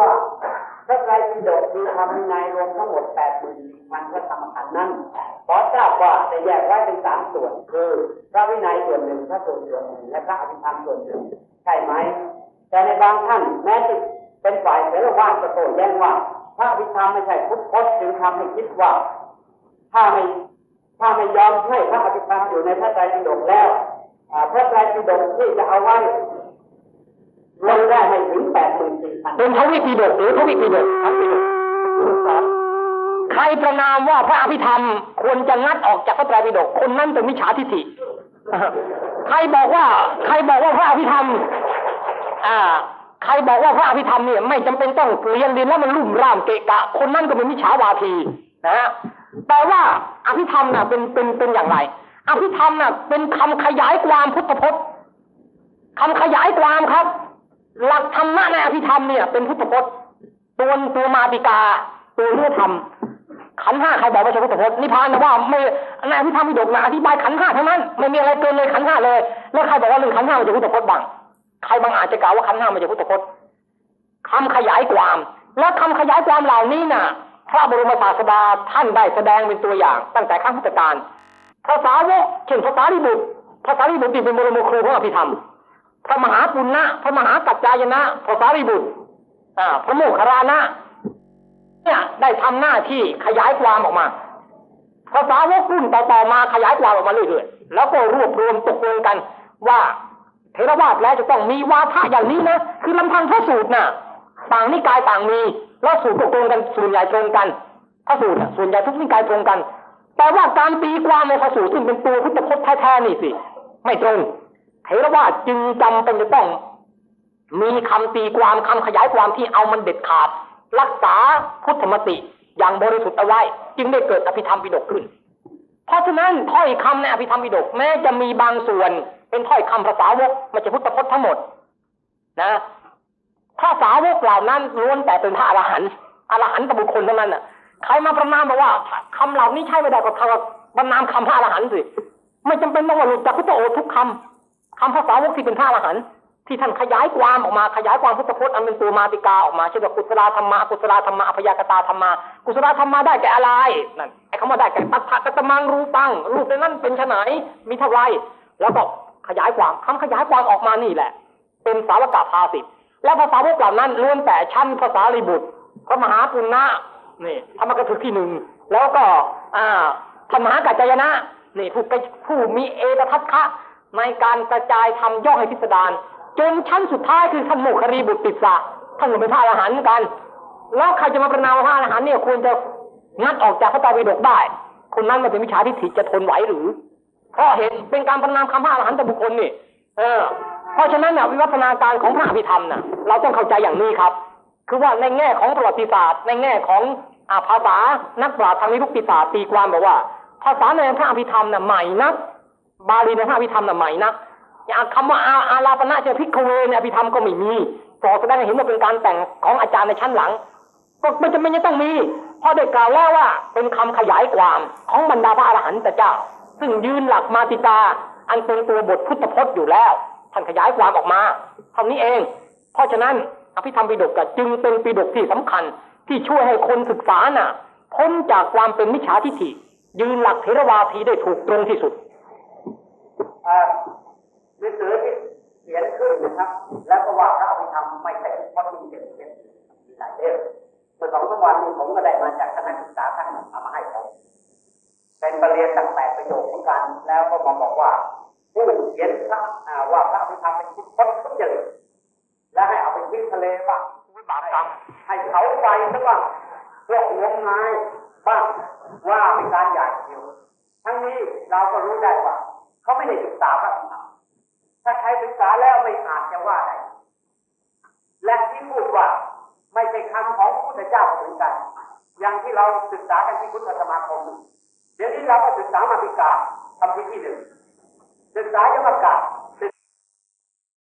ว่าพระไตรปิฎกมีธรรมวินัยรวมทั้งหมดแปดหมื่นพันพระธรรมขันธ์นั้นขอทราบว่าจะแยกไว้เป็นสามส่วน คือพระวินัยส่วนหนึ่งพระสูตรส่วนหนึ่งและพระอภิธรรมส่วนหนึ่งใช่ไหม แต่ในบางท่านแม้จะเป็นฝ่ายเสรวาจะโต้แย้งว่า พระอภิธรรมไม่ใช่พุทธพจน์จึงทำให้คิดว่า ถ้าไม่ถ้าไม่ยอมให้พระอภิธรรมอยู่ในพระไตรปิฎกแล้วพระไตรปิฎกที่จะเอาไว้ ลงได้ไม่ถึงแปดหมื่นสี่พันเป็นทวิปิฎกหรือทวิปิฎกครับปิฎกใครประนามว่าพระอภิธรรมควรจะงัดออกจากพระไตรปิฎกคนนั้นเป็นมิจฉาทิฏฐิใครบอกว่า ใครบอกว่าพระอภิธรรม อ่า ใครบอกว่าพระอภิธรรมเนี่ยไม่จำเป็นต้องเรียนเรียนแล้วมันลุ่มร่ามเกะกะ คนนั้นก็เป็นมิจฉาวาทีนะฮะแต่ว่าอภิธรรมน่ะเป็นเป็นเป็นอย่างไรอภิธรรมน่ะเป็นคำขยายความพุทธพจน์คำขยายความครับ หลักธรรมะในอภิธรรมเนี่ย เป็นพุทธพจน์ตัวตัวมาติกา ตัวเนื้อธรรมขันห้าใครบอกว่าใช่พุทธพจน์นิพพานนะว่าไม่ในอภิธรรมมิฎกนะอธิบายขันห้าเท่านั้นไม่มีอะไรเกินเลยขันห้าเลย แล้วใครบอกว่าเรื่องขันห้ามันจะพุทธพจน์บ้างใครบางอาจจะกล่าวว่าขันห้ามันจะพุทธพจน์คำขยายความ และคำขยายความเหล่านี้น่ะ พระบรมศาสดาท่านได้แสดงเป็นตัวอย่าง ตั้งแต่ครั้งพุทธกาลภาษาวกเช่นภาษาลิบุตรภาษาลิบุตีเป็นบรมครูของอภิธรรม พระมหาปุณณะพระมหากัจจายนะพระสารีบุตรอ่าพระโมคคัลลานะเนี่ยได้ทำหน้าที่ขยายความออกมาภาษาวกรุ่นต่อๆมาขยายความออกมาเรื่อยๆแล้วก็รวบรวมตกลงกันว่าเทรวาสแล้วจะต้องมีวาทะอย่างนี้นะคือลำพังพระสูตรน่ะต่างนิกายต่างมีแล้วสูตรตกลงกันส่วนใหญ่ตรงกันพระสูตรน่ะส่วนใหญ่ทุกนิกายตรงกัน แต่ว่าการตีความในพระสูตรซึ่งเป็นตัวพุทธพจน์แท้ๆนี่สิ ไม่ตรง เทรวาจึงจำเป็นจะต้อง มีคำตีความคำขยายความที่เอามันเด็ดขาด รักษาพุทธมติอย่างบริสุทธิ์เอาไว้ จึงได้เกิดอภิธรรมปิฎกขึ้น เพราะฉะนั้นถ้อยคำในอภิธรรมปิฎกแม้จะมีบางส่วนเป็นถ้อยคำภาษาวกมันจะพุทธพจน์ทั้งหมด นะภาษาวกเหล่านั้นล้วนแต่เป็นพระอรหันต์อรหันตบุคคลเท่านั้นน่ะ ใครมาประนามบอกว่าคำเหล่านี้ใช่ไม่ได้ก็เท่ากับประนามคำพระอรหันต์สิไม่จำเป็นต้องว่าหลุดจากพุทธโอทุกคำ คำภาษาวกที่เป็นพระอรหันต์ที่ท่านขยายความออกมาขยายความพุทธพจน์อันเป็นตัวมาติกาออกมาเช่นว่ากุศลธรรมะกุศลธรรมะอภยากตาธรรมะกุศลธรรมะได้แก่อะไรนั่นไอ้คำว่าได้แก่ตัทธะกตมังรูปังรูปในนั้นเป็นไฉนมีเท่าไรแล้วก็ขยายความคำขยายความออกมานี่แหละ เป็นสาวกภาสิทธ์และภาษาวกเหล่านั้นล้วนแต่ชั้นภาษาลิบุตรพระมหาปุณณะนี่ธรรมกถึกที่หนึ่งแล้วก็อ่าธรรมหากัจจายนะนี่ผู้เป็นผู้มีเอกทัศคะ ในการกระจายทำย่อให้พิสดารจนชั้นสุดท้ายคือท่านโมคครีบุตรติสะท่านก็เป็นพระอรหันต์เหมือนกัน แล้วใครจะมาประนามว่าพระอรหันต์เนี่ยควรจะงัดออกจากพระไตรปิฎกได้ คนนั้นมันเป็นวิชาทิฏฐิจะทนไหวหรือ เพราะเห็นเป็นการประนามคำพระอรหันตบุคคลนี่ เออ เพราะฉะนั้นนะวิวัฒนาการของพระอภิธรรมน่ะ เราต้องเข้าใจอย่างนี้ครับ คือว่าในแง่ของประวัติศาสตร์ ในแง่ของอาภาษานักปราชญ์ทางนิรุกติศาสตร์ตีความบอกว่า ภาษาในพระอภิธรรมน่ะใหม่นัก บาลีในพระอภิธรรมน่ะใหม่นักอย่างคำว่าอาอาลาปณะเจพิกเวในอภิธรรมก็ไม่มีสอแสดงให้เห็นว่าเป็นการแต่งของอาจารย์ในชั้นหลังก็มันจะไม่ต้องมีเพราะได้กล่าวแล้วว่าเป็นคำขยายความของบรรดาพระอรหันตเจ้า ซึ่งยืนหลักมาติกา อันเป็นตัวบทพุทธพจน์อยู่แล้ว ท่านขยายความออกมาเท่านี้เอง เพราะฉะนั้นอภิธรรมปิฎกจึงเป็นปิฎกที่สำคัญที่ช่วยให้คนศึกษาน่ะพ้นจากความเป็นมิจฉาทิฏฐิยืนหลักเทรวาทีได้ถูกตรงที่สุด หนังสือที่เขียนขึ้นนะครับ แล้วก็ว่าพระอภิธรรมไม่ใช่พุทธพจน์ที่เขียนเขียนหลายเล่มเมื่อสองสามวันนี้ผมก็ได้มาจากคณะศึกษาท่านเอามาให้ผมเป็นบรรเรียนตั้งแต่ประโยคเหมือนกัน แล้วก็มาบอกว่าผู้เขียนพระอ่าว่าพระอภิธรรมเป็นพุทธพจน์ทุจริตและให้เอาไปทิ้งทะเลบ้างวิบากกรรมให้เขาไฟซะบ้างพวกงมงายบ้างว่าเป็นการหยาดเกี่ยวทั้งนี้เราก็รู้ได้ว่า เขาไม่ได้ศึกษาพระธรรมถ้าใครศึกษาแล้วไม่อาจจะว่าได้และที่พูดว่าไม่ใช่คำของพระพุทธเจ้าเหมือนกัน อย่างที่เราศึกษากันที่พุทธสมาคม เดี๋ยวนี้เราก็ศึกษามาติกาทำพิธีหนึ่งศึกษายมกา